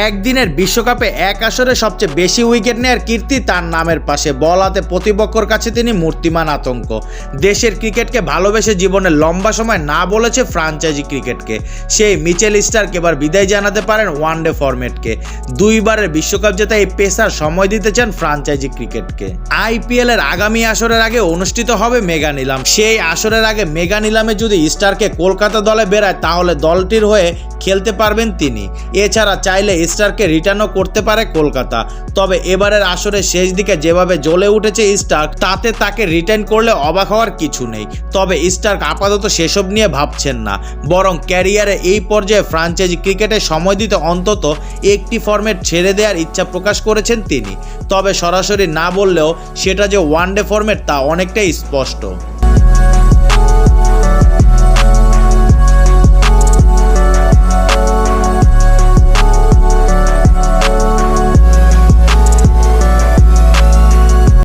একদিনের বিশ্বকাপে এক আসরে সবচেয়ে বেশি উইকেট নেওয়ার কীর্তি তার নামের পাশে। বল হাতে প্রতিপক্ষর কাছে তিনি মূর্তিমান আতঙ্ক। দেশের ক্রিকেটকে ভালোবেসে জীবনের লম্বা সময় না বলেছে ফ্রাঞ্চাইজি ক্রিকেটকে। সেই মিচেল স্টার্ক এবার বিদায় জানাতে পারেন ওয়ানডে ফরম্যাটকে। দুইবারের বিশ্বকাপ জেতা এই পেসার সময় দিতে চান ফ্রাঞ্চাইজি ক্রিকেটকে। আইপিএল এর আগামী আসরের আগে অনুষ্ঠিত হবে মেগা নিলাম। সেই আসরের আগে মেগা নিলামে যদি স্টারকে কলকাতা দলে বেরায় তাহলে দলটির হয়ে খেলতে পারবেন তিনি। এছাড়া চাইলে স্টারকে রিটার্নও করতে পারে কলকাতা। তবে এবারের আসরের শেষ দিকে যেভাবে জ্বলে উঠেছে স্টার্ক, তাতে তাকে রিটার্ন করলে অবাক হওয়ার কিছু নেই। তবে স্টার্ক আপাতত সেসব নিয়ে ভাবছেন না। বরং ক্যারিয়ারে এই পর্যায়ে ফ্রাঞ্চাইজি ক্রিকেটে সময় দিতে অন্তত একটি ফর্মেট ছেড়ে দেওয়ার ইচ্ছা প্রকাশ করেছেন তিনি। তবে সরাসরি না বললেও সেটা যে ওয়ানডে ফর্মেট তা অনেকটাই স্পষ্ট।